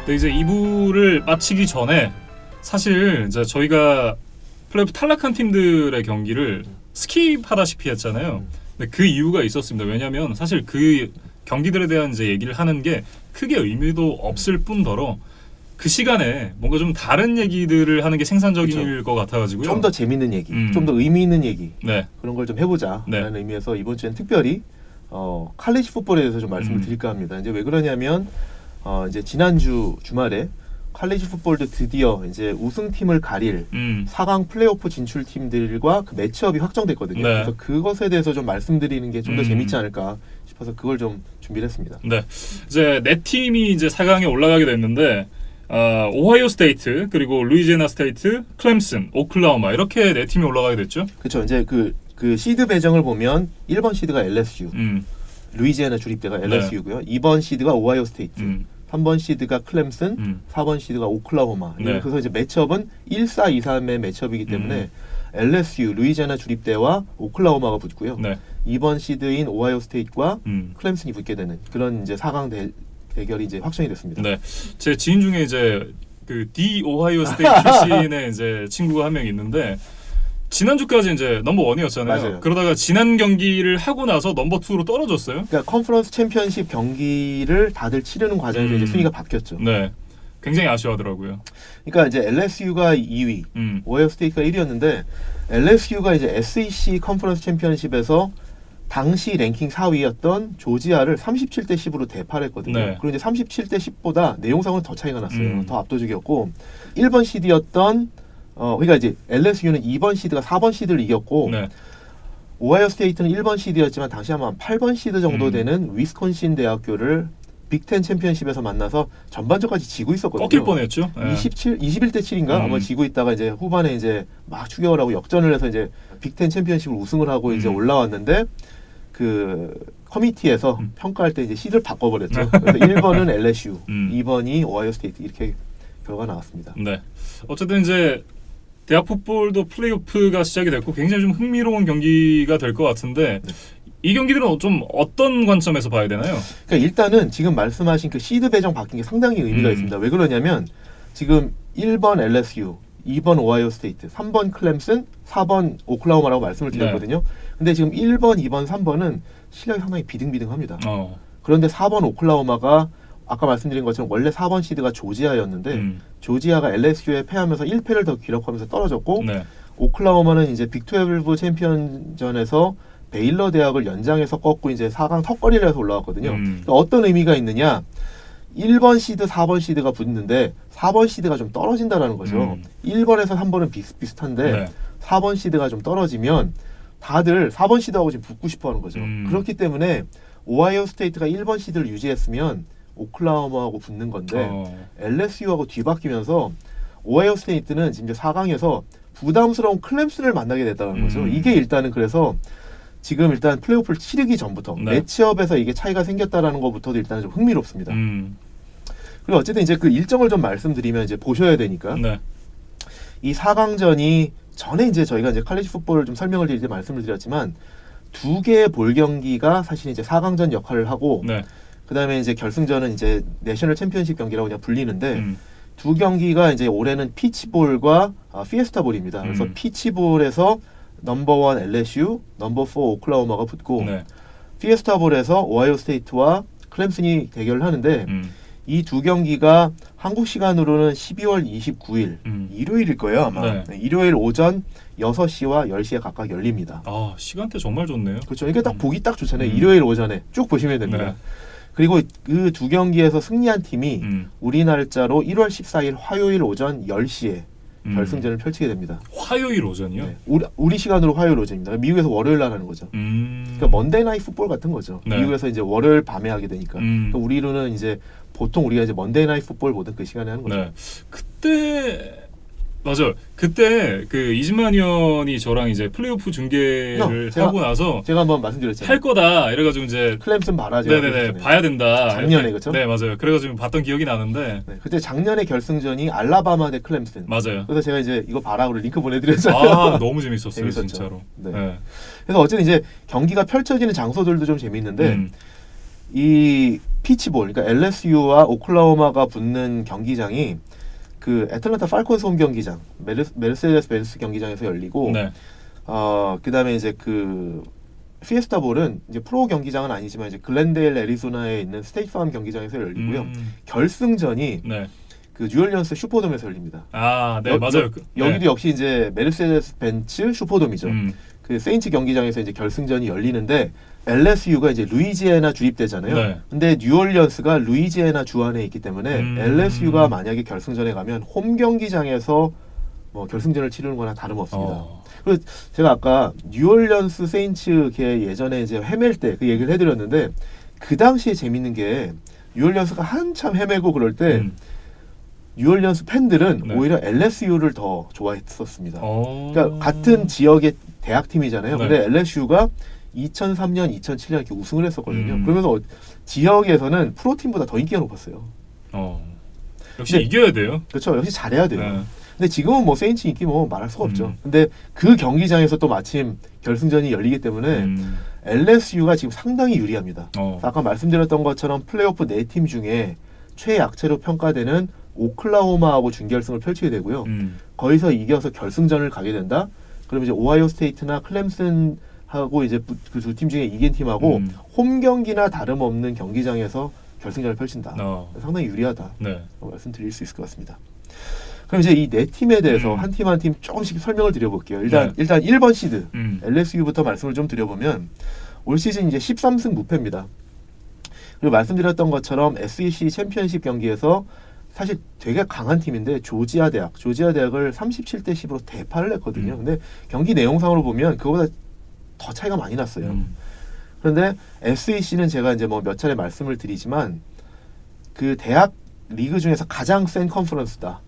근데 이제 2부를 마치기 전에 사실 이제 저희가 플레이오프 탈락한 팀들의 경기를 스킵하다시피 했잖아요. 근데 그 이유가 있었습니다. 왜냐하면 사실 그 경기들에 대한 이제 얘기를 하는 게 크게 의미도 없을 뿐더러 그 시간에 뭔가 좀 다른 얘기들을 하는 게 생산적일 것 같아가지고요. 좀 더 재밌는 얘기, 음. 좀 더 의미 있는 얘기 네, 그런 걸 좀 해보자라는 네. 의미에서 이번 주엔 특별히 어, 칼리지 풋볼에 대해서 좀 말씀을 음. 드릴까 합니다. 이제 왜 그러냐면 어, 이제 지난주 주말에 칼리지 풋볼도 드디어 이제 우승팀을 가릴 음, 4강 플레이오프 진출 팀들과 그 매치업이 확정됐거든요. 네. 그래서 그것에 대해서 좀 말씀드리는 게 좀더 음. 재밌지 않을까 싶어서 그걸 좀 준비를 했습니다. 네. 이제 네 팀이 이제 4강에 올라가게 됐는데 어, 오하이오 스테이트 그리고 루이지애나 스테이트, 클램슨, 오클라호마 이렇게 네 팀이 올라가게 됐죠. 그렇죠. 이제 그, 그 시드 배정을 보면 1번 시드가 LSU, 음, 루이지애나 주립대가 네. LSU고요. 2번 시드가 오하이오 스테이트, 음, 3번 시드가 클램슨, 음. 4번 시드가 오클라호마. 네. 그래서 이제 매치업은 1, 4, 2, 3의 매치업이기 때문에 음. LSU, 루이지애나 주립대와 오클라호마가 붙고요. 네. 2번 시드인 오하이오 스테이트와 음. 클램슨이 붙게 되는 그런 이제 4강 대, 대결이 이제 확정이 됐습니다. 네. 제 지인 중에 이제 그디 오하이오 스테이트 출신의 이제 친구가 한 명 있는데 지난주까지 이제 넘버 원이었잖아요. 맞아요. 그러다가 지난 경기를 하고 나서 넘버 투로 떨어졌어요. 그러니까 컨퍼런스 챔피언십 경기를 다들 치르는 과정에서 음. 이제 순위가 바뀌었죠. 네. 굉장히 아쉬워하더라고요. 그러니까 이제 LSU가 2위, 음. 오하이오 스테이트가 1위였는데 LSU가 이제 SEC 컨퍼런스 챔피언십에서 당시 랭킹 4위였던 조지아를 37대 10으로 대파했거든요. 네. 그리고 이제 37대 10보다 내용상으로는 더 차이가 났어요. 음. 더 압도적이었고 1번 시드였던 어 그러니까 이제 LSU는 2번 시드가 4번 시드를 이겼고 네. 오하이오 스테이트는 1번 시드였지만 당시 아마 8번 시드 정도 음. 되는 위스콘신 대학교를 빅텐 챔피언십에서 만나서 전반전까지 지고 있었거든요. 꺾일 뻔했죠. 네. 27, 21대 7인가 음. 아마 지고 있다가 이제 후반에 이제 막 추격을 하고 역전을 해서 이제 빅텐 챔피언십을 우승을 하고 이제 음. 올라왔는데 그 커미티에서 음. 평가할 때 이제 시드를 바꿔버렸죠. 그래서 1번은 LSU, 음. 2번이 오하이오 스테이트 이렇게 결과가 나왔습니다. 네. 어쨌든 이제 대학 풋볼도 플레이오프가 시작이 됐고 굉장히 좀 흥미로운 경기가 될 것 같은데 네. 이 경기들은 좀 어떤 관점에서 봐야 되나요? 그러니까 일단은 지금 말씀하신 그 시드 배정 바뀐 게 상당히 의미가 음. 있습니다. 왜 그러냐면 지금 1번 LSU, 2번 오하이오 스테이트, 3번 클램슨, 4번 오클라호마라고 말씀을 드렸거든요. 근데 지금 1번, 2번, 3번은 실력이 상당히 비등비등합니다. 어. 그런데 4번 오클라호마가 아까 말씀드린 것처럼 원래 4번 시드가 조지아였는데 음. 조지아가 LSU에 패하면서 1패를 더 기록하면서 떨어졌고 네. 오클라호마는 이제 빅12 챔피언전에서 베일러 대학을 연장해서 꺾고 이제 4강 턱걸이를 해서 올라왔거든요. 음. 그러니까 어떤 의미가 있느냐? 1번 시드, 4번 시드가 붙는데 4번 시드가 좀 떨어진다라는 거죠. 음. 1번에서 3번은 비슷비슷한데 네. 4번 시드가 좀 떨어지면 다들 4번 시드하고 지금 붙고 싶어 하는 거죠. 음. 그렇기 때문에 오하이오 스테이트가 1번 시드를 유지했으면 오클라호마하고 붙는 건데 어. LSU하고 뒤바뀌면서 오하이오 스테이트는 지금 이제 4강에서 부담스러운 클램슨을 만나게 됐다는 거죠. 음. 이게 일단은 그래서 지금 일단 플레이오프를 치르기 전부터 네. 매치업에서 이게 차이가 생겼다라는 것부터도 일단은 좀 흥미롭습니다. 음. 그리고 어쨌든 이제 그 일정을 좀 말씀드리면 이제 보셔야 되니까 네. 이 4강전이 전에 이제 저희가 이제 칼리지 풋볼을 좀 설명을 드릴 때 말씀을 드렸지만 두 개의 볼 경기가 사실 이제 4강전 역할을 하고 네. 그다음에 이제 결승전은 이제 내셔널 챔피언십 경기라고 그냥 불리는데 음. 두 경기가 이제 올해는 피치볼과 아, 피에스타볼입니다. 그래서 음. 피치볼에서 넘버원 LSU, 넘버 4 오클라호마가 붙고 네. 피에스타볼에서 오하이오 스테이트와 클램슨이 대결을 하는데 음. 이두 경기가 한국 시간으로는 12월 29일 음. 일요일일 거예요 아마 네. 네, 일요일 오전 6시와 10시에 각각 열립니다. 아 시간대 정말 좋네요. 그렇죠. 이게 딱 보기 딱 좋잖아요. 음. 일요일 오전에 쭉 보시면 됩니다. 네. 그리고 그 두 경기에서 승리한 팀이 음. 우리 날짜로 1월 14일 화요일 오전 10시에 음. 결승전을 펼치게 됩니다. 화요일 오전이요? 네. 우리, 우리 시간으로 화요일 오전입니다. 미국에서 월요일 날 하는 거죠. 음. 그러니까 먼데이 나이 풋볼 같은 거죠. 네. 미국에서 이제 월요일 밤에 하게 되니까. 음. 그러니까 우리로는 이제 보통 우리가 이제 먼데이 나이 풋볼 보던 그 시간에 하는 거죠. 네. 그때 맞아요. 그때 그 이진만 의원이 저랑 이제 플레이오프 중계를 어, 제가- 하고 나서 제가 한번 말씀드렸잖아요. 할 거다 이래가지고 이제 클램슨 봐라 네네네 그랬잖아요. 봐야 된다. 작년에. 그쵸? 네 맞아요. 그래가지고 봤던 기억이 나는데 네, 그때 작년에 결승전이 알라바마 대 클램슨. 맞아요. 그래서 제가 이제 이거 봐라 그래 링크 보내드렸잖아요. 아 너무 재밌었어요 재밌었죠. 진짜로. 네. 네. 그래서 어쨌든 이제 경기가 펼쳐지는 장소들도 좀 재밌는데 음. 이 피치볼, 그러니까 LSU와 오클라호마가 붙는 경기장이 그 애틀란타 팔콘스 홈 경기장, 메르, 메르세데스 벤스 경기장에서 열리고, 네. 어 그다음에 이제 그 피에스타 볼은 이제 프로 경기장은 아니지만 이제 글렌데일 애리조나에 있는 스테이트 팜 경기장에서 열리고요. 음, 결승전이 네. 그 뉴올리언스 슈퍼돔에서 열립니다. 아, 네, 여- 맞아요. 여- 그- 여기도 네. 역시 이제 메르세데스 벤츠 슈퍼돔이죠. 음, 그 세인츠 경기장에서 이제 결승전이 열리는데 LSU가 이제 루이지애나 주립대잖아요. 네. 근데 뉴올리언스가 루이지애나 주 안에 있기 때문에 음. LSU가 만약에 결승전에 가면 홈 경기장에서 뭐 결승전을 치르는 거나 다름없습니다. 어, 그리고 제가 아까 뉴올리언스 세인츠 걔 예전에 이제 헤맬 때 그 얘기를 해드렸는데 그 당시에 재밌는 게 뉴올리언스가 한참 헤매고 그럴 때 음. 뉴올리언스 팬들은 네. 오히려 LSU를 더 좋아했었습니다. 어. 그러니까 같은 지역의 대학 팀이잖아요. 네. 근데 LSU가 2003년, 2007년 이렇게 우승을 했었거든요. 음. 그러면서 어- 지역에서는 프로 팀보다 더 인기가 높았어요. 어. 역시 근데- 이겨야 돼요. 그렇죠. 역시 잘해야 돼요. 네. 근데 지금은 뭐 세인츠 인기 뭐 말할 수가 없죠. 음. 근데 그 경기장에서 또 마침 결승전이 열리기 때문에 음. LSU가 지금 상당히 유리합니다. 어. 아까 말씀드렸던 것처럼 플레이오프 네 팀 중에 최약체로 평가되는 오클라호마하고 준결승을 펼치게 되고요. 음. 거기서 이겨서 결승전을 가게 된다. 그럼 이제 오하이오 스테이트나 클램슨 하고 이제 그 두 팀 중에 이긴 팀하고 음. 홈 경기나 다름없는 경기장에서 결승전을 펼친다. 어. 상당히 유리하다. 네. 말씀드릴 수 있을 것 같습니다. 그럼 이제 이 네 팀에 대해서 음. 한팀 한 팀 조금씩 설명을 드려볼게요. 일단 네. 일단 1번 시드 음. LSU부터 말씀을 좀 드려보면 올 시즌 이제 13승 무패입니다. 그리고 말씀드렸던 것처럼 SEC 챔피언십 경기에서 사실 되게 강한 팀인데 조지아 대학, 조지아 대학을 37대 10으로 대파를 했거든요. 음. 근데 경기 내용상으로 보면 그거보다 더 차이가 많이 났어요. 음. 그런데 SEC는 제가 이제 뭐 몇 차례 말씀을 드리지만 그 대학 리그 중에서 가장 센 컨퍼런스다.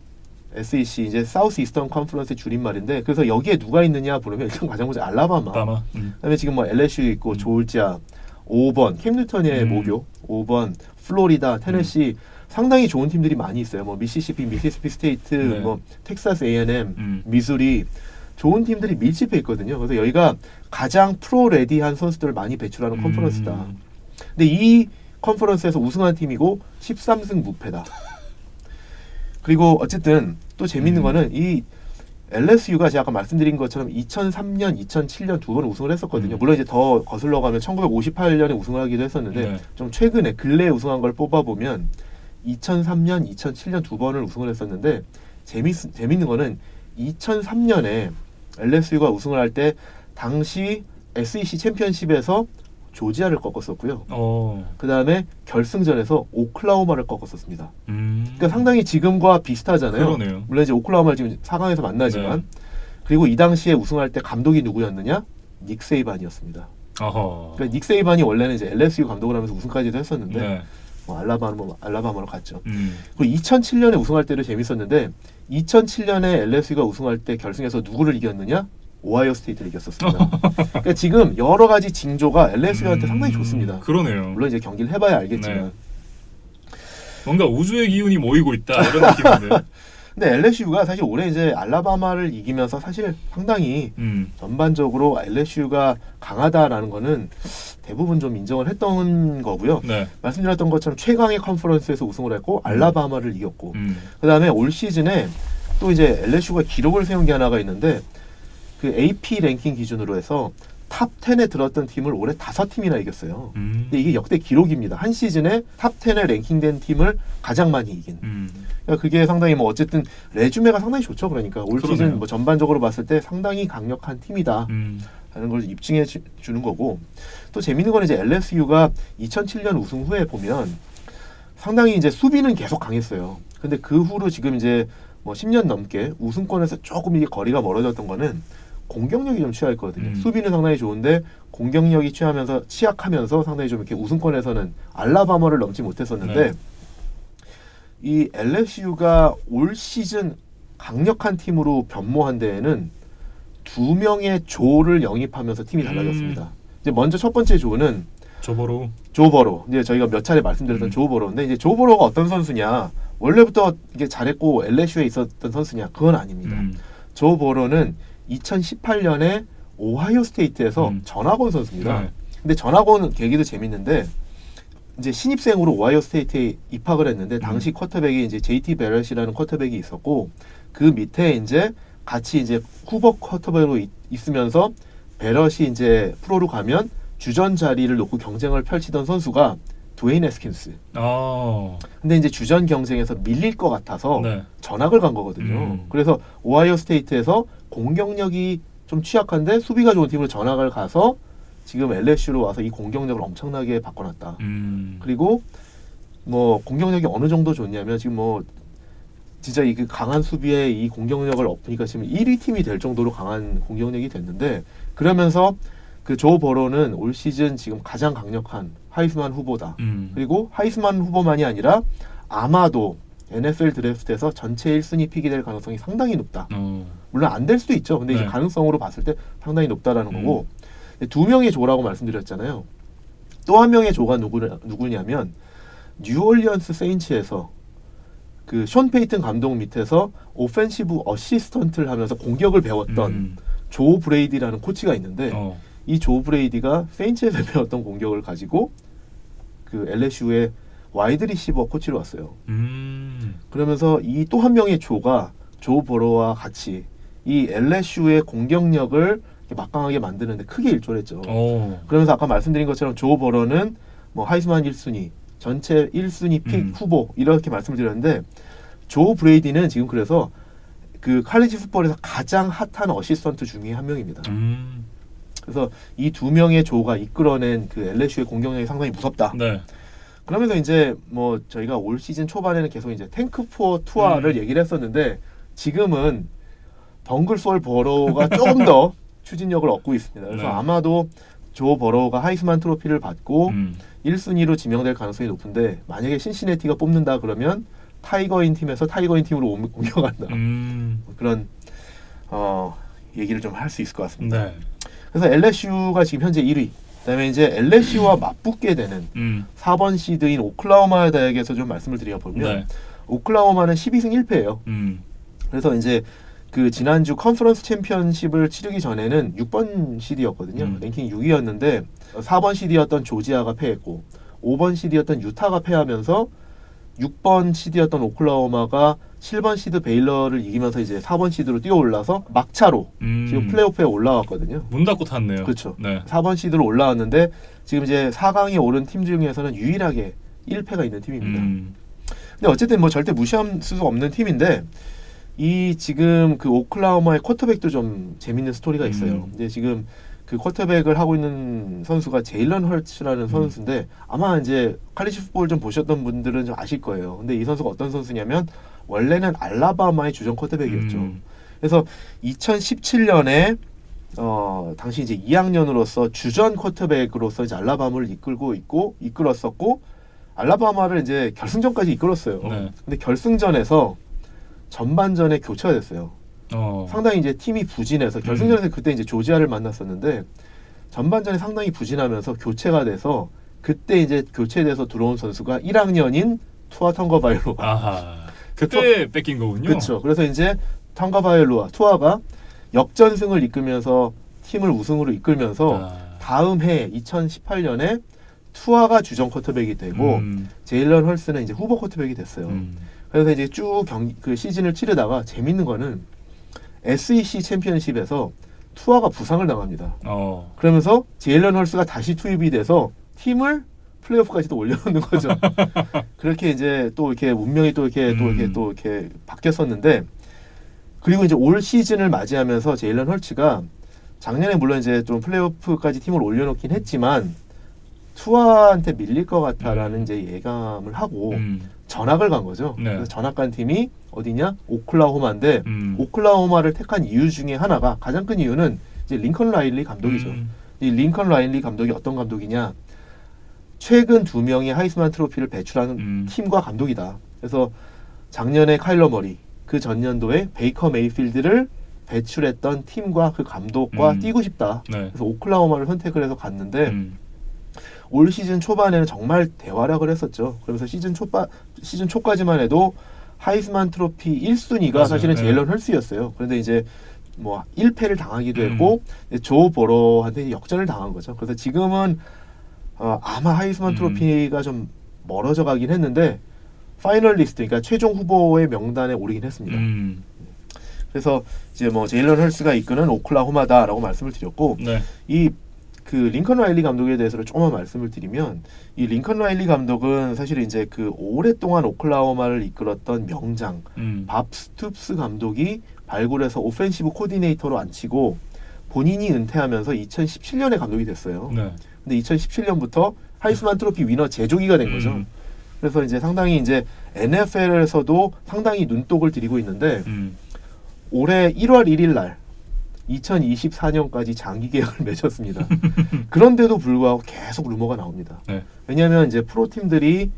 SEC 이제 사우스 이스턴 컨퍼런스의 줄임말인데 그래서 여기에 누가 있느냐 보면 일단 가장 먼저 알라바마. 음. 그다음에 지금 뭐 LSU 있고 조지아 5번 캠 뉴턴의 음. 모교 5번 플로리다 테네시 상당히 좋은 팀들이 많이 있어요. 뭐 미시시피 미시시피 스테이트 네. 뭐 텍사스 A&M 음. 미수리 좋은 팀들이 밀집해 있거든요. 그래서 여기가 가장 프로 레디한 선수들을 많이 배출하는 음. 컨퍼런스다. 근데 이 컨퍼런스에서 우승한 팀이고 13승 무패다. 그리고 어쨌든 또 재밌는 음. 거는 이 LSU가 제가 아까 말씀드린 것처럼 2003년, 2007년 두 번 우승을 했었거든요. 음. 물론 이제 더 거슬러 가면 1958년에 우승을 하기도 했었는데 네. 좀 최근에 근래에 우승한 걸 뽑아 보면 2003년, 2007년 두 번을 우승을 했었는데 재밌 재밌는 거는 2003년에 LSU가 우승을 할 때 당시 SEC 챔피언십에서 조지아를 꺾었었고요. 어. 그 다음에 결승전에서 오클라호마를 꺾었었습니다. 음. 그러니까 상당히 지금과 비슷하잖아요. 그러네요. 물론 이제 오클라호마를 지금 4강에서 만나지만 네. 그리고 이 당시에 우승할 때 감독이 누구였느냐? 닉 세이반이었습니다. 어허. 그러니까 닉 세이반이 원래는 이제 LSU 감독을 하면서 우승까지도 했었는데 네. 뭐 알라바마 알라바마로 갔죠. 음. 그리고 2007년에 우승할 때도 재밌었는데 2007년에 LSU가 우승할 때 결승에서 누구를 이겼느냐? 오하이오 스테이트를 이겼었습니다. 그러니까 지금 여러 가지 징조가 LSU한테 음, 상당히 좋습니다. 그러네요. 물론 이제 경기를 해봐야 알겠지만. 네. 뭔가 우주의 기운이 모이고 있다 이런 느낌인데. 근데 LSU가 사실 올해 이제 알라바마를 이기면서 사실 상당히 음. 전반적으로 LSU가 강하다라는 거는 대부분 좀 인정을 했던 거고요. 네. 말씀드렸던 것처럼 최강의 컨퍼런스에서 우승을 했고 알라바마를 이겼고 음. 그다음에 올 시즌에 또 이제 LSU가 기록을 세운 게 하나가 있는데 그 AP 랭킹 기준으로 해서 탑 10에 들었던 팀을 올해 다섯 팀이나 이겼어요. 음. 근데 이게 역대 기록입니다. 한 시즌에 탑 10에 랭킹된 팀을 가장 많이 이긴. 음. 그러니까 그게 상당히 뭐 어쨌든 레주메가 상당히 좋죠. 그러니까 올 그러네요. 시즌 뭐 전반적으로 봤을 때 상당히 강력한 팀이다. 음. 라는 걸 입증해 주, 주는 거고 또 재밌는 건 이제 LSU가 2007년 우승 후에 보면 상당히 이제 수비는 계속 강했어요. 근데 그 후로 지금 이제 뭐 10년 넘게 우승권에서 조금 이게 거리가 멀어졌던 거는 공격력이 좀 취약했거든요. 음. 수비는 상당히 좋은데 공격력이 취하면서 취약하면서 상당히 좀 이렇게 우승권에서는 알라바마를 넘지 못했었는데 네. 이 LSU가 올 시즌 강력한 팀으로 변모한 데에는 두 명의 조를 영입하면서 팀이 달라졌습니다. 음. 이제 먼저 첫 번째 조는 저보로. 조 버로. 이제 저희가 몇 차례 말씀드렸던 음. 조 버로인데 이제 조 버로가 어떤 선수냐? 원래부터 이게 잘했고 LSU에 있었던 선수냐? 그건 아닙니다. 음. 조 버로는 2018년에 오하이오 스테이트에서 음. 전학온 선수입니다. 네. 근데 전학온 계기도 재밌는데 이제 신입생으로 오하이오 스테이트에 입학을 했는데 당시 쿼터백이 이제 JT 베렛이라는 쿼터백이 있었고 그 밑에 이제 같이 이제 후보 쿼터백으로 있, 있으면서 베럿이 이제 프로로 가면 주전 자리를 놓고 경쟁을 펼치던 선수가 드웨인 에스킨스. 아, 근데 이제 주전 경쟁에서 밀릴 것 같아서 네. 전학을 간 거거든요. 음. 그래서 오하이오 스테이트에서 공격력이 좀 취약한데 수비가 좋은 팀으로 전학을 가서 지금 LSU로 와서 이 공격력을 엄청나게 바꿔놨다. 음, 그리고 뭐 공격력이 어느 정도 좋냐면 지금 뭐 진짜 이그 강한 수비에 이 공격력을 엎으니까 지금 1위 팀이 될 정도로 강한 공격력이 됐는데 그러면서 그 조 버로는 올 시즌 지금 가장 강력한 하이스만 후보다. 음, 그리고 하이스만 후보만이 아니라 아마도 NFL 드래프트에서 전체 1순위 픽이 될 가능성이 상당히 높다. 어, 물론 안 될 수도 있죠. 근데 이제 네. 가능성으로 봤을 때 상당히 높다라는 음. 거고 두 명의 조라고 말씀드렸잖아요. 또 한 명의 조가 누구, 누구냐면 뉴올리언스 세인츠에서 그션 페이튼 감독 밑에서 오펜시브 어시스턴트를 하면서 공격을 배웠던 음, 조 브레이디라는 코치가 있는데 어, 이조 브레이디가 세인츠에서 배웠던 공격을 가지고 그 LSU의 와이드 리시버 코치로 왔어요. 음, 그러면서 이 또 한 명의 조가 조 버로와 같이 이 LSU의 공격력을 막강하게 만드는데 크게 일조했죠. 어, 그러면서 아까 말씀드린 것처럼 조 버러는 뭐 하이스만 1순위, 전체 1순위 픽 음. 후보 이렇게 말씀드렸는데 조 브레이디는 지금 그래서 그 칼리지 풋볼에서 가장 핫한 어시스턴트 중에 한 명입니다. 음, 그래서 이 두 명의 조가 이끌어낸 그 LSU의 공격력이 상당히 무섭다. 네, 그러면서 이제 뭐 저희가 올 시즌 초반에는 계속 이제 탱크 포어 투어를 음. 얘기를 했었는데 지금은 벙글솔 버로가 조금 더 추진력을 얻고 있습니다. 그래서 네. 아마도 조 버로가 하이스만 트로피를 받고 음, 1순위로 지명될 가능성이 높은데 만약에 신시내티가 뽑는다 그러면 타이거인 팀에서 타이거인 팀으로 옮- 옮겨간다. 음, 그런 어 얘기를 좀 할 수 있을 것 같습니다. 네, 그래서 LSU가 지금 현재 1위. 그다음에 이제 LSU와 맞붙게 되는 음, 4번 시드인 오클라호마 대학에서 좀 말씀을 드려보면 네, 오클라호마는 12승 1패예요. 음, 그래서 이제 그 지난주 컨퍼런스 챔피언십을 치르기 전에는 6번 시드였거든요. 음. 랭킹 6위였는데 4번 시드였던 조지아가 패했고 5번 시드였던 유타가 패하면서 6번 시드였던 오클라호마가 7번 시드 베일러를 이기면서 이제 4번 시드로 뛰어올라서 막차로 음, 지금 플레이오프에 올라왔거든요. 문 닫고 탔네요. 그렇죠. 네, 4번 시드로 올라왔는데 지금 이제 4강에 오른 팀 중에서는 유일하게 1패가 있는 팀입니다. 음, 근데 어쨌든 뭐 절대 무시할 수 없는 팀인데 이 지금 그 오클라호마의 쿼터백도 좀 재밌는 스토리가 있어요. 음. 근데 지금 그 쿼터백을 하고 있는 선수가 제일런 헐츠라는 음. 선수인데 아마 이제 칼리지 풋볼 좀 보셨던 분들은 좀 아실 거예요. 근데 이 선수가 어떤 선수냐면 원래는 알라바마의 주전 쿼터백이었죠. 음, 그래서 2017년에 어 당시 이제 2학년으로서 주전 쿼터백으로서 이제 알라바마를 이끌고 있고 이끌었었고 알라바마를 이제 결승전까지 이끌었어요. 네. 근데 결승전에서 전반전에 교체가 됐어요. 어, 상당히 이제 팀이 부진해서 결승전에서 그때 이제 조지아를 만났었는데 전반전에 상당히 부진하면서 교체가 돼서 그때 이제 교체돼서 들어온 선수가 1학년인 투아 턴거바일로 아하, 그때 뺏긴 거군요. 그렇죠. 그래서 이제 탕가바일로와 투아가 역전승을 이끌면서 팀을 우승으로 이끌면서 아, 다음 해 2018년에 투아가 주전 쿼터백이 되고 음, 제일런 헐스는 이제 후보 쿼터백이 됐어요. 음, 그래서 이제 쭉 경, 그 시즌을 치르다가 재밌는 거는 SEC 챔피언십에서 투아가 부상을 당합니다. 어, 그러면서 제일런 헐스가 다시 투입이 돼서 팀을 플레이오프까지도 올려놓는 거죠. 그렇게 이제 또 이렇게 운명이 또 이렇게 또 이렇게 음. 또 이렇게 바뀌었었는데 그리고 이제 올 시즌을 맞이하면서 제일런 헐츠가 작년에 물론 이제 좀 플레이오프까지 팀을 올려놓긴 했지만 투아한테 밀릴 것 같다라는 음. 이제 예감을 하고 음, 전학을 간 거죠. 네. 그래서 전학 간 팀이 어디냐? 오클라호마인데 음, 오클라호마를 택한 이유 중에 하나가 가장 큰 이유는 이제 링컨 라일리 감독이죠. 음, 이 링컨 라일리 감독이 어떤 감독이냐? 최근 두 명의 하이스만 트로피를 배출하는 음. 팀과 감독이다. 그래서 작년에 카일러 머리, 그 전년도에 베이커 메이필드를 배출했던 팀과 그 감독과 음. 뛰고 싶다. 네, 그래서 오클라호마를 선택을 해서 갔는데 음, 올 시즌 초반에는 정말 대활약을 했었죠. 그러면서 시즌 초반 시즌 초까지만 해도 하이스만 트로피 1순위가 맞아요. 사실은 네. 제일런 헐스였어요. 그런데 이제 뭐 1패를 당하기도 음. 했고 조 버러한테 역전을 당한 거죠. 그래서 지금은 어, 아마 하이스만 음. 트로피가 좀 멀어져 가긴 했는데 파이널리스트 그러니까 최종 후보의 명단에 오르긴 했습니다. 음. 그래서 이제 뭐 제일런 헐스가 이끄는 오클라호마다라고 말씀을 드렸고 네. 이그 링컨 라일리 감독에 대해서 조금만 말씀을 드리면 이 링컨 라일리 감독은 사실 이제 그 오랫동안 오클라호마를 이끌었던 명장 음. 밥 스투프스 감독이 발굴해서 오펜시브 코디네이터로 앉히고 본인이 은퇴하면서 2017년에 감독이 됐어요. 네. 근데 2017년부터 하이스만 트로피 위너 제조기가 된 거죠. 음. 그래서 이제 상당히 이제 NFL에서도 상당히 눈독을 들이고 있는데 음. 올해 1월 1일 날 2024년까지 장기 계약을 맺었습니다. 그런데도 불구하고 계속 루머가 나옵니다. 네. 왜냐하면 이제 프로 팀들이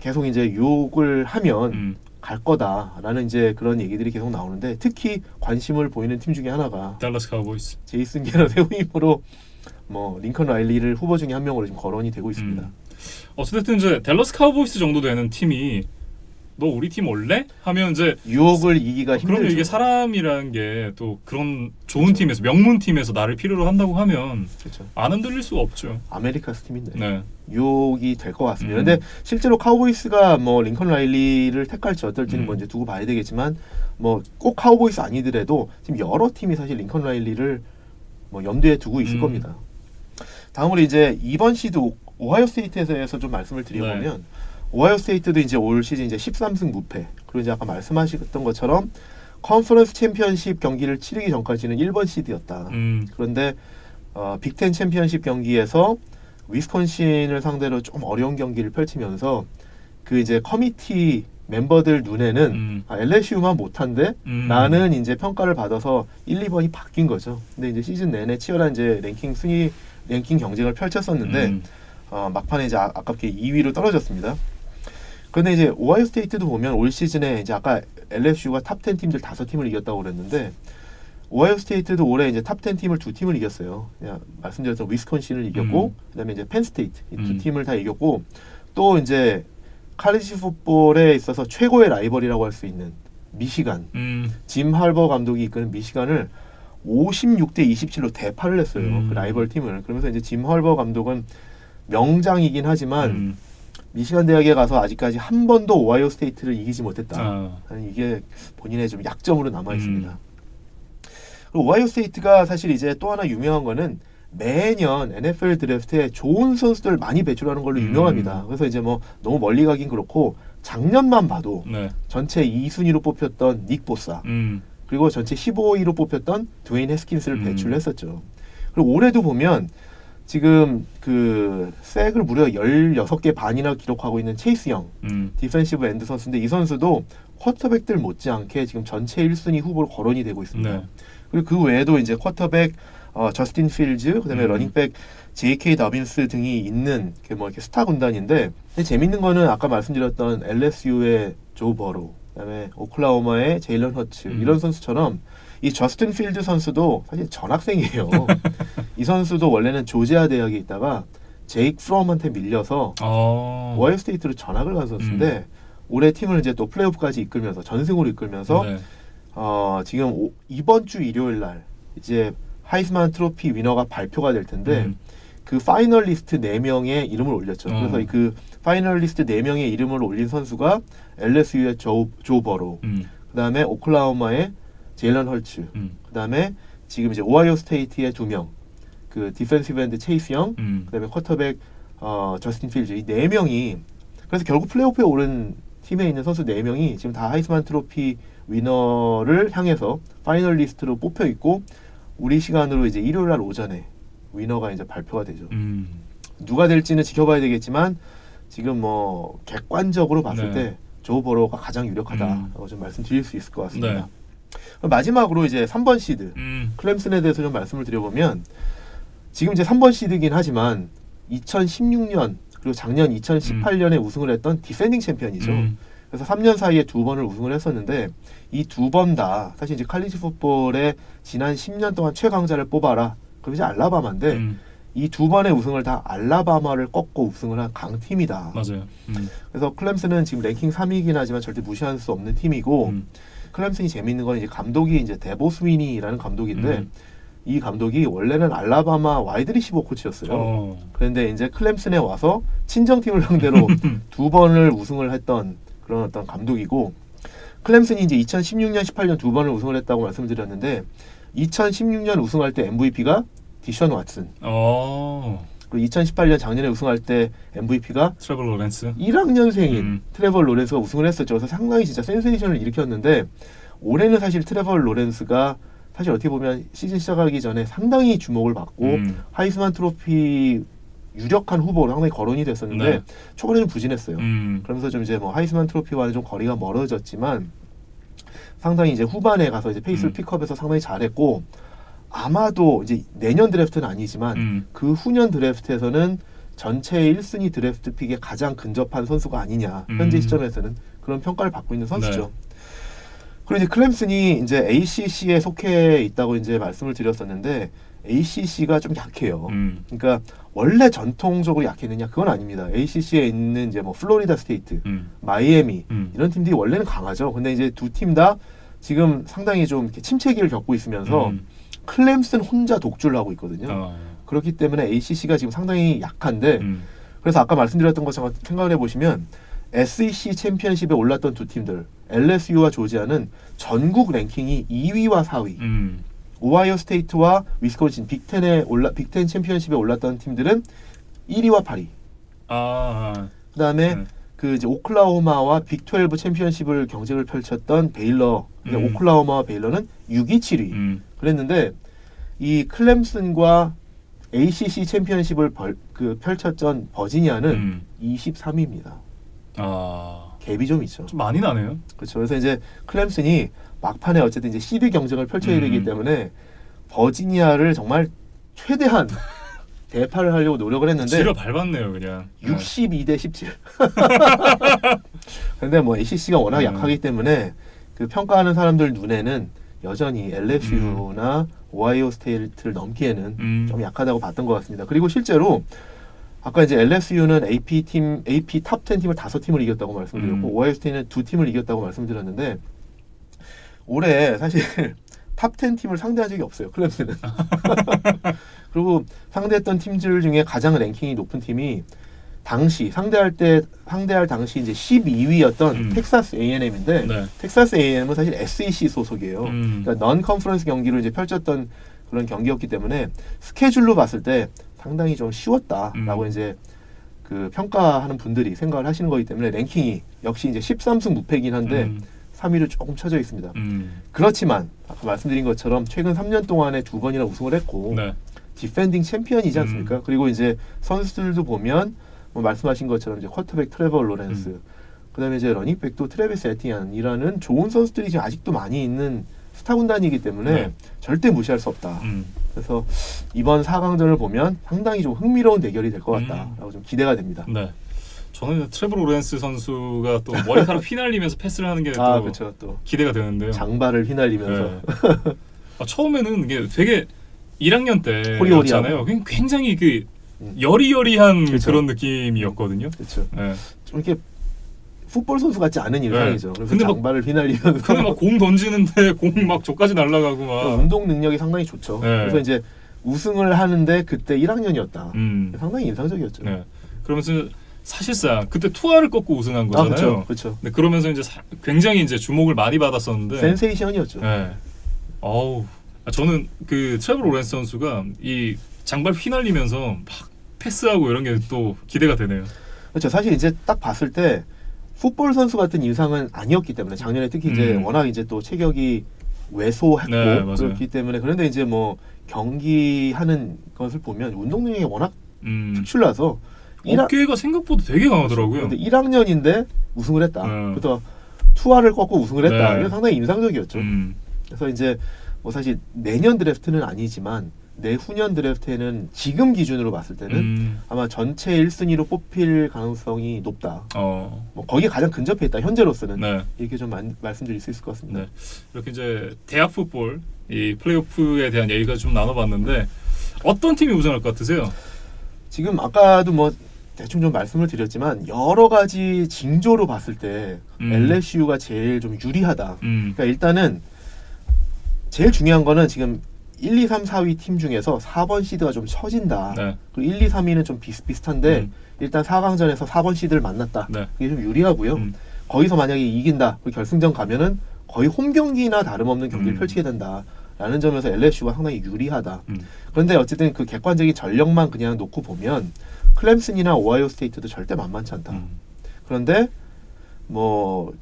계속 이제 유혹을 하면 음. 갈 거다라는 이제 그런 얘기들이 계속 나오는데 특히 관심을 보이는 팀 중에 하나가 달라스 카우보이스. 제이슨 게럿의 후임으로 뭐 링컨 라일리를 후보 중에 한 명으로 지금 거론이 되고 있습니다. 음. 어쨌든 이제 댈러스 카우보이스 정도 되는 팀이 너 우리 팀 올래? 하면 이제 유혹을 이기가 힘들죠. 그러면 이게 사람이라는 게 또 그런 좋은 팀에서 명문 팀에서 나를 필요로 한다고 하면 그렇죠. 안 흔들릴 수가 없죠. 아메리카스 팀인데 네. 유혹이 될 것 같습니다. 음. 근데 실제로 카우보이스가 뭐 링컨 라일리를 택할지 어떨지는 음. 뭐 이제 두고 봐야 되겠지만 뭐 꼭 카우보이스 아니더라도 지금 여러 팀이 사실 링컨 라일리를 뭐 염두에 두고 있을 음. 겁니다. 다음으로 이제 이번 시드 오- 오하이오 스테이트에서 좀 말씀을 드려보면 네. 오하이오 스테이트도 이제 올 시즌 이제 13승 무패 그리고 이제 아까 말씀하셨던 것처럼 컨퍼런스 챔피언십 경기를 치르기 전까지는 1번 시드였다. 음. 그런데 어, 빅텐 챔피언십 경기에서 위스콘신을 상대로 좀 어려운 경기를 펼치면서 그 이제 커미티 멤버들 눈에는 음. 아, LSU만 못한데 음. 라는 이제 평가를 받아서 1, 2번이 바뀐 거죠. 근데 이제 시즌 내내 치열한 이제 랭킹 순위 랭킹 경쟁을 펼쳤었는데 음. 어, 막판에 이제 아, 아깝게 2위로 떨어졌습니다. 그런데 이제 오하이오 스테이트도 보면 올 시즌에 이제 아까 LSU가 탑10 팀들 다섯 팀을 이겼다고 그랬는데 오하이오 스테이트도 올해 이제 탑10 팀을 두 팀을 이겼어요. 그냥 말씀드렸던 위스콘신을 이겼고 음. 그다음에 이제 펜 스테이트 이두 음. 팀을 다 이겼고 또 이제 칼리지 풋볼에 있어서 최고의 라이벌이라고 할 수 있는 미시간 음. 짐 할버 감독이 이끄는 미시간을 56대 27로 대파를 했어요. 음. 그 라이벌 팀을. 그러면서 이제 짐 할버 감독은 명장이긴 하지만 음. 미시간 대학에 가서 아직까지 한 번도 오하이오 스테이트를 이기지 못했다. 아. 이게 본인의 좀 약점으로 남아 있습니다. 음. 그리고 오하이오 스테이트가 사실 이제 또 하나 유명한 거는 매년 NFL 드래프트에 좋은 선수들 많이 배출하는 걸로 음. 유명합니다. 그래서 이제 뭐 너무 멀리 가긴 그렇고 작년만 봐도 네. 전체 2순위로 뽑혔던 닉 보사 음. 그리고 전체 15위로 뽑혔던 드웨인 해스킨스를 음. 배출했었죠. 그리고 올해도 보면 지금 그 색을 무려 16개 반이나 기록하고 있는 체이스 영 음. 디펜시브 엔드 선수인데 이 선수도 쿼터백들 못지않게 지금 전체 1순위 후보로 거론이 되고 있습니다. 네. 그리고 그 외에도 이제 쿼터백 어, 저스틴 필즈, 그다음에 음. 러닝백 J.K. 더빈스 등이 있는 그뭐 이렇게 스타 군단인데 재밌는 거는 아까 말씀드렸던 LSU의 조 버로, 그다음에 오클라호마의 제일런 허츠 음. 이런 선수처럼 이 저스틴 필드 선수도 사실 전학생이에요. 이 선수도 원래는 조지아 대학에 있다가 제이크 프롬한테 밀려서 어. 오하이오 스테이트로 전학을 간 선수인데 올해 팀을 이제 또 플레이오프까지 이끌면서 전승으로 이끌면서 네. 어, 지금 오- 이번 주 일요일 날 이제 하이스만 트로피 위너가 발표가 될 텐데 음. 그 파이널리스트 4명의 이름을 올렸죠. 어. 그래서 그 파이널리스트 4명의 이름을 올린 선수가 LSU의 조, 조 버로, 음. 그 다음에 오클라호마의 제일런 헐츠, 음. 그 다음에 지금 이제 오하이오 스테이트의 두 명, 그 디펜시브 엔드 체이스 영, 음. 그 다음에 쿼터백 어, 저스틴 필즈 이 네 명이 그래서 결국 플레이오프에 오른 팀에 있는 선수 네 명이 지금 다 하이스만 트로피 위너를 향해서 파이널리스트로 뽑혀 있고 우리 시간으로 이제 일요일 날 오전에 위너가 이제 발표가 되죠. 음. 누가 될지는 지켜봐야 되겠지만 지금 뭐 객관적으로 봤을 네. 때조 버로가 가장 유력하다라고 음. 좀 말씀드릴 수 있을 것 같습니다. 네. 마지막으로 이제 3번 시드 음. 클램슨에 대해서 좀 말씀을 드려보면 지금 이제 3번 시드긴 하지만 2016년 그리고 작년 2018년에 우승을 했던 디펜딩 챔피언이죠. 음. 그래서 3년 사이에 두 번을 우승을 했었는데 이 두 번 다 사실 이제 칼리지 풋볼의 지난 10년 동안 최강자를 뽑아라. 그럼 이제 알라바마인데 음. 이 두 번의 우승을 다 알라바마를 꺾고 우승을 한 강팀이다. 맞아요. 음. 그래서 클램슨은 지금 랭킹 3위이긴 하지만 절대 무시할 수 없는 팀이고 음. 클램슨이 재밌는 건 이제 감독이 이제 데보 스위니라는 감독인데 음. 이 감독이 원래는 알라바마 와이드 리시버 코치였어요. 어. 그런데 이제 클램슨에 와서 친정팀을 상대로 두 번을 우승을 했던 그런 어떤 감독이고 클램슨이 이제 2016년, 18년 두 번을 우승을 했다고 말씀을 드렸는데 2016년 우승할 때 MVP가 디션 왓슨 어. 그리고 2018년 작년에 우승할 때 MVP가 트래블 로렌스. 1학년생인 음. 트레벌 로렌스가 우승을 했었죠. 그래서 상당히 진짜 센세이션을 일으켰는데 올해는 사실 트레벌 로렌스가 사실 어떻게 보면 시즌 시작하기 전에 상당히 주목을 받고 음. 하이스만 트로피 유력한 후보로 상당히 거론이 됐었는데 네. 초반에는 부진했어요. 음. 그러면서 좀 이제 뭐 하이스만 트로피와는 좀 거리가 멀어졌지만 상당히 이제 후반에 가서 이제 페이스를 음. 픽업해서 상당히 잘했고 아마도 이제 내년 드래프트는 아니지만 음. 그 후년 드래프트에서는 전체 1순위 드래프트 픽에 가장 근접한 선수가 아니냐 현재 음. 시점에서는 그런 평가를 받고 있는 선수죠. 네. 그리고 이제 클램슨이 이제 ACC에 속해 있다고 이제 말씀을 드렸었는데 ACC가 좀 약해요. 음. 그러니까 원래 전통적으로 약했느냐 그건 아닙니다. ACC에 있는 이제 뭐 플로리다 스테이트, 음. 마이애미 음. 이런 팀들이 원래는 강하죠. 근데 이제 두 팀 다 지금 상당히 좀 침체기를 겪고 있으면서 음. 클램슨 혼자 독주를 하고 있거든요. 어. 그렇기 때문에 ACC가 지금 상당히 약한데 음. 그래서 아까 말씀드렸던 것처럼 생각을 해보시면 SEC 챔피언십에 올랐던 두 팀들 LSU와 조지아는 전국 랭킹이 2위와 4위 음. 오하이오 스테이트와 위스콘신 빅텐에 올라 빅텐 챔피언십에 올랐던 팀들은 1위와 8위 아. 그다음에 네. 그 이제 오클라호마와 빅12 챔피언십을 경쟁을 펼쳤던 베일러 음. 오클라호마와 베일러는 6위 7위 음. 그랬는데 이 클램슨과 ACC 챔피언십을 벌, 그 펼쳤던 버지니아는 음. 23위입니다. 아. 갭이 좀 있죠. 좀 많이 나네요. 그렇죠. 그래서 이제 클램슨이 막판에 어쨌든 이제 시드 경쟁을 펼쳐야 음. 되기 때문에 버지니아를 정말 최대한 대파를 하려고 노력을 했는데 지려 밟았네요, 그냥. 62대 17. 근데 뭐 ACC가 워낙 음. 약하기 때문에 그 평가하는 사람들 눈에는 여전히 LSU나 오하이오 스테이트를 넘기에는 음. 좀 약하다고 봤던 것 같습니다. 그리고 실제로 아까 이제 LSU는 AP 팀, AP 탑 10 팀을 다섯 팀을 이겼다고 말씀드렸고 음. 오하이오 스테이트는 두 팀을 이겼다고 말씀드렸는데 올해 사실 탑10 팀을 상대한 적이 없어요. 클램스는. 그리고 상대했던 팀들 중에 가장 랭킹이 높은 팀이 당시 상대할 때 상대할 당시 이제 12위였던 음. 텍사스 A&M인데 네. 텍사스 A&M은 사실 SEC 소속이에요. 음. 그러니까 넌 컨퍼런스 경기를 이제 펼쳤던 그런 경기였기 때문에 스케줄로 봤을 때 상당히 좀 쉬웠다라고 음. 이제 그 평가하는 분들이 생각을 하시는 거기 때문에 랭킹이 역시 이제 13승 무패긴 한데 음. 3위를 조금 쳐져 있습니다. 음. 그렇지만 아까 말씀드린 것처럼 최근 3년 동안에 두 번이나 우승을 했고 네. 디펜딩 챔피언이지 않습니까? 음. 그리고 이제 선수들도 보면 뭐 말씀하신 것처럼 이제 쿼터백 트레버 로렌스, 음. 그다음에 이제 러닝백도 트레비스 에티안이라는 좋은 선수들이 지금 아직도 많이 있는 스타 군단이기 때문에 네. 절대 무시할 수 없다. 음. 그래서 이번 4강전을 보면 상당히 좀 흥미로운 대결이 될것 음. 같다라고 좀 기대가 됩니다. 네. 저는 트레블 로렌스 선수가 또 머리카락 휘날리면서 패스를 하는 게 또 아 그렇죠 또 기대가 되는데요. 장발을 휘날리면서 네. 아, 처음에는 이게 되게 1학년 호리호리하고. 때였잖아요. 굉장히 그 음. 여리여리한 그쵸. 그런 느낌이었거든요. 그렇죠. 네. 좀 이렇게 풋볼 선수 같지 않은 일상이죠. 그래서 근데 막- 장발을 휘날리면서 근데 막 공 던지는데 공 막 저까지 날아가고 막. 운동 능력이 상당히 좋죠. 네. 그래서 이제 우승을 하는데 그때 1학년이었다. 음. 상당히 인상적이었죠. 네. 그러면서 사실상 그때 투아를 꺾고 우승한 아 거잖아요. 그렇죠, 그렇죠. 네, 그러면서 이제 사- 굉장히 이제 주목을 많이 받았었는데. 센세이션이었죠. 네. 어우. 아, 저는 그 트래블 로렌스 선수가 이 장발 휘날리면서 막 패스하고 이런 게 또 기대가 되네요. 그렇죠. 사실 이제 딱 봤을 때 풋볼 선수 같은 인상은 아니었기 때문에 작년에 특히 이제 음. 워낙 이제 또 체격이 왜소했고 네. 그렇기 때문에 그런데 이제 뭐 경기하는 것을 보면 운동 능력이 워낙 음. 특출나서 어깨가 생각보다 되게 강하더라고요. 근데 1학년인데 우승을 했다. 네. 그래서 투아를 꺾고 우승을 했다. 네. 이게 상당히 인상적이었죠. 음. 그래서 이제 뭐 사실 내년 드래프트는 아니지만 내후년 드래프트에는 지금 기준으로 봤을 때는 음. 아마 전체 1순위로 뽑힐 가능성이 높다. 어. 뭐 거기에 가장 근접해 있다. 현재로서는 네. 이렇게 좀 만- 말씀드릴 수 있을 것 같습니다. 네. 이렇게 이제 대학 풋볼 이 플레이오프에 대한 얘기가 좀 나눠봤는데 어떤 팀이 우승할 것 같으세요? 지금 아까도 뭐 대충 좀 말씀을 드렸지만 여러 가지 징조로 봤을 때 음. LSU가 제일 좀 유리하다. 음. 그러니까 일단은 제일 중요한 거는 지금 1, 2, 3, 4위 팀 중에서 4번 시드가 좀 처진다. 네. 그리고 1, 2, 3위는 좀 비슷비슷한데 음. 일단 4강전에서 4번 시드를 만났다. 네. 그게 좀 유리하고요. 음. 거기서 만약에 이긴다. 그 결승전 가면은 거의 홈 경기나 다름없는 경기를 음. 펼치게 된다. 라는 점에서 LSU가 상당히 유리하다. 음. 그런데 어쨌든 그 객관적인 전력만 그냥 놓고 보면 클램슨이나 오하이오 스테이트도 절대 만만치 않다. 음. 그런데 뭐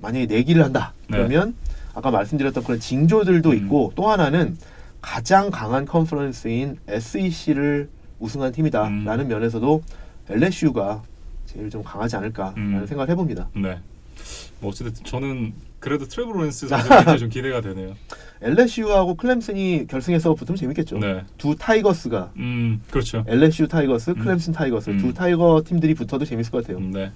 만약에 내기를 한다 네. 그러면 아까 말씀드렸던 그런 징조들도 음. 있고 또 하나는 가장 강한 컨퍼런스인 SEC를 우승한 팀이다라는 음. 면에서도 LSU가 제일 좀 강하지 않을까라는 음. 생각을 해봅니다. 네. 뭐 어쨌든 저는 그래도 트레버 로렌스 선수 굉장히 좀 기대가 되네요. LSU하고 클램슨이 결승에서 붙으면 재밌겠죠. 네. 두 타이거스가 음, 그렇죠. LSU 타이거스, 음. 클램슨 타이거스 음. 두 타이거 팀들이 붙어도 재밌을 것 같아요. 음, 네.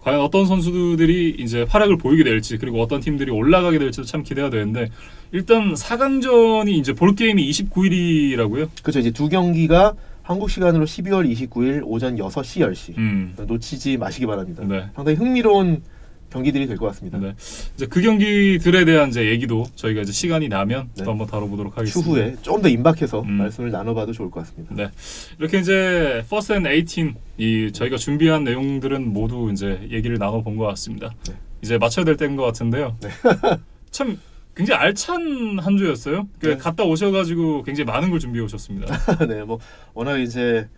과연 어떤 선수들이 이제 활약을 보이게 될지 그리고 어떤 팀들이 올라가게 될지도 참 기대가 되는데 일단 4강전이 이제 볼 게임이 29일이라고요. 그렇죠. 이제 두 경기가 한국 시간으로 12월 29일 오전 6시 10시 음. 놓치지 마시기 바랍니다. 네. 상당히 흥미로운 경기들이 될 것 같습니다. 네. 이제 그 경기들에 대한 이제 얘기도 저희가 이제 시간이 나면 네. 또 한번 다뤄보도록 하겠습니다. 추후에 좀 더 임박해서 음. 말씀을 나눠봐도 좋을 것 같습니다. 네. 이렇게 이제 First and 18이 저희가 준비한 내용들은 모두 이제 얘기를 나눠본 것 같습니다. 네. 이제 맞춰야 될 때인 것 같은데요. 참 굉장히 알찬 한 주였어요. 그 네. 갔다 오셔가지고 굉장히 많은 걸 준비해 오셨습니다. 네, 뭐 워낙 이제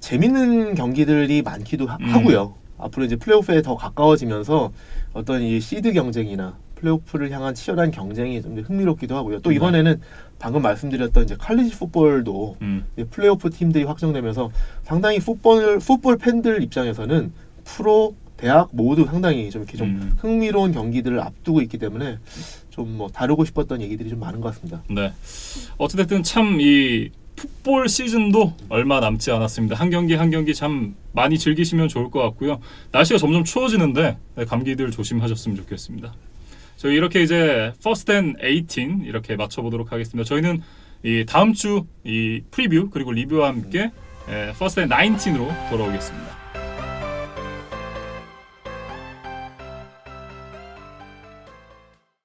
재밌는 경기들이 많기도 하, 음. 고요 앞으로 이제 플레이오프에 더 가까워지면서 어떤 이 시드 경쟁이나 플레이오프를 향한 치열한 경쟁이 좀 흥미롭기도 하고요. 또 네. 이번에는 방금 말씀드렸던 이제 칼리지 풋볼도 음. 이제 플레이오프 팀들이 확정되면서 상당히 풋볼 풋볼 팬들 입장에서는 프로 대학 모두 상당히 좀 이렇게 좀 음. 흥미로운 경기들을 앞두고 있기 때문에 좀 뭐 다루고 싶었던 얘기들이 좀 많은 것 같습니다. 네. 어찌됐든 참 이 풋볼 시즌도 얼마 남지 않았습니다. 한 경기 한 경기 참 많이 즐기시면 좋을 것 같고요. 날씨가 점점 추워지는데 네, 감기들 조심하셨으면 좋겠습니다. 저희 이렇게 이제 First and 18 이렇게 맞춰보도록 하겠습니다. 저희는 이 다음 주 이 프리뷰 그리고 리뷰와 함께 에, First and 19으로 돌아오겠습니다.